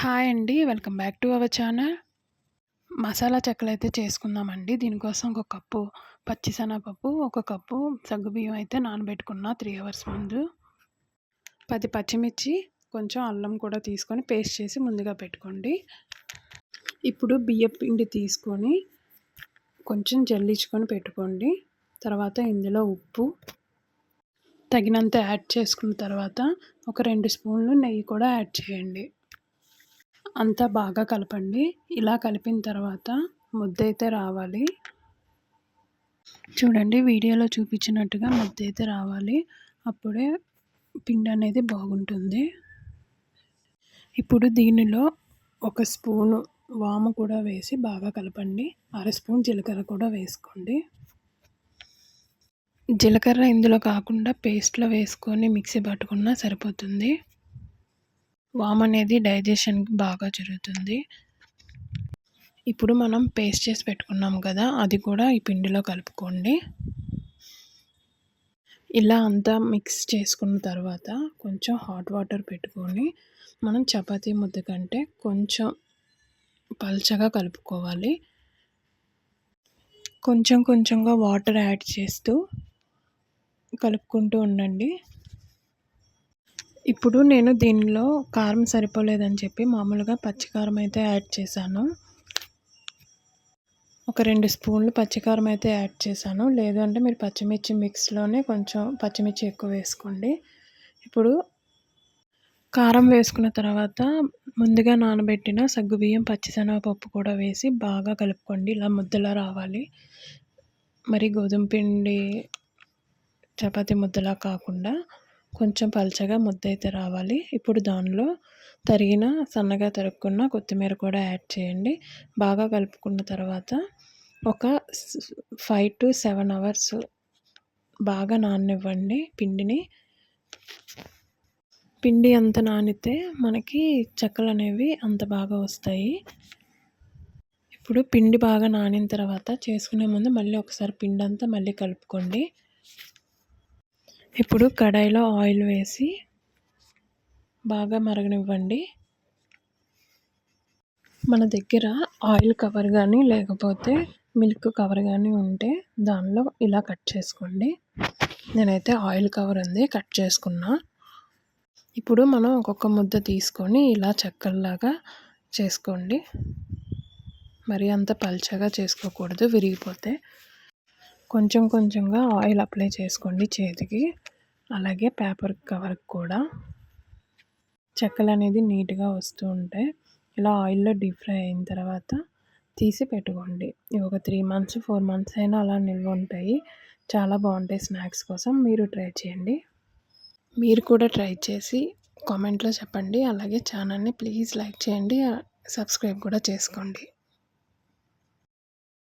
Hi అండి welcome back to our channel masala చెక్కలు అయితే చేసుకుందామండి. దీనికోసం ఒక కప్పు పచ్చిశనగపప్పు ఒక కప్పు సగ్గుబియ్యం అయితే నానబెట్టుకున్న త్రీ అవర్స్ ముందు. పది పచ్చిమిర్చి కొంచెం అల్లం కూడా తీసుకొని పేస్ట్ చేసి ముందుగా పెట్టుకోండి. ఇప్పుడు బియ్యం పిండి తీసుకొని కొంచెం జల్లించుకొని పెట్టుకోండి. తర్వాత ఇందులో ఉప్పు తగినంత యాడ్ చేసుకున్న తర్వాత ఒక రెండు స్పూన్లు నెయ్యి కూడా యాడ్ చేయండి. అంతా బాగా కలపండి. ఇలా కలిపిన తర్వాత ముద్ద అయితే రావాలి. చూడండి వీడియోలో చూపించినట్టుగా ముద్ద అయితే రావాలి. అప్పుడే పిండి అనేది బాగుంటుంది. ఇప్పుడు దీనిలో ఒక స్పూను వాము కూడా వేసి బాగా కలపండి. అర స్పూన్ జీలకర్ర కూడా వేసుకోండి. జీలకర్ర ఇందులో కాకుండా పేస్ట్లో వేసుకొని మిక్సీ పట్టుకున్నా సరిపోతుంది. వామ్ అనేది డైజెషన్కి బాగా జరుగుతుంది. ఇప్పుడు మనం పేస్ట్ చేసి పెట్టుకున్నాం కదా అది కూడా ఈ పిండిలో కలుపుకోండి. ఇలా అంతా మిక్స్ చేసుకున్న తర్వాత కొంచెం హాట్ వాటర్ పెట్టుకొని మనం చపాతీ ముద్ద కంటే కొంచెం పల్చగా కలుపుకోవాలి. కొంచెం కొంచెంగా వాటర్ యాడ్ చేస్తూ కలుపుకుంటూ ఉండండి. ఇప్పుడు నేను దీనిలో కారం సరిపోలేదని చెప్పి మామూలుగా పచ్చికారం అయితే యాడ్ చేశాను. ఒక రెండు స్పూన్లు పచ్చికారం అయితే యాడ్ చేశాను. లేదు అంటే మీరు పచ్చిమిర్చి మిక్స్లోనే కొంచెం పచ్చిమిర్చి ఎక్కువ వేసుకోండి. ఇప్పుడు కారం వేసుకున్న తర్వాత ముందుగా నానబెట్టిన సగ్గుబియ్యం పచ్చిశనగపప్పు కూడా వేసి బాగా కలుపుకోండి. ఇలా ముద్దలా రావాలి. మరి గోధుమ పిండి చపాతి ముద్దలా కాకుండా కొంచెం పల్చగా ముద్ద అయితే రావాలి. ఇప్పుడు దానిలో తరిగిన సన్నగా తరుక్కున్న కొత్తిమీర కూడా యాడ్ చేయండి. బాగా కలుపుకున్న తర్వాత ఒక ఫైవ్ టు సెవెన్ అవర్స్ బాగా నాననివ్వండి పిండిని. పిండి ఎంత నానితే మనకి చెక్కలు అనేవి అంత బాగా వస్తాయి. ఇప్పుడు పిండి బాగా నానిన తర్వాత చేసుకునే ముందు మళ్ళీ ఒకసారి పిండి అంతా మళ్ళీ కలుపుకోండి. ఇప్పుడు కడాయిలో ఆయిల్ వేసి బాగా మరగనివ్వండి. మన దగ్గర ఆయిల్ కవర్ కానీ లేకపోతే మిల్క్ కవర్ కానీ ఉంటే దానిలో ఇలా కట్ చేసుకోండి. నేనైతే ఆయిల్ కవర్ ఉంది కట్ చేసుకున్నా. ఇప్పుడు మనం ఒక్కొక్క ముద్ద తీసుకొని ఇలా చెక్కల్లాగా చేసుకోండి. మరి అంత పల్చగా చేసుకోకూడదు విరిగిపోతే. కొంచెం కొంచెంగా ఆయిల్ అప్లై చేసుకోండి చేతికి. అలాగే పేపర్ కవర్కి కూడా. చెక్కలు అనేది నీట్గా వస్తూ ఉంటాయి ఇలా ఆయిల్లో డీప్ ఫ్రై అయిన తర్వాత తీసి పెట్టుకోండి. ఇవి ఒక త్రీ మంత్స్ ఫోర్ మంత్స్ అయినా అలా నిల్వ ఉంటాయి. చాలా బాగుంటాయి స్నాక్స్ కోసం. మీరు ట్రై చేయండి. మీరు కూడా ట్రై చేసి కామెంట్లో చెప్పండి. అలాగే ఛానల్ని ప్లీజ్ లైక్ చేయండి. సబ్స్క్రైబ్ కూడా చేసుకోండి.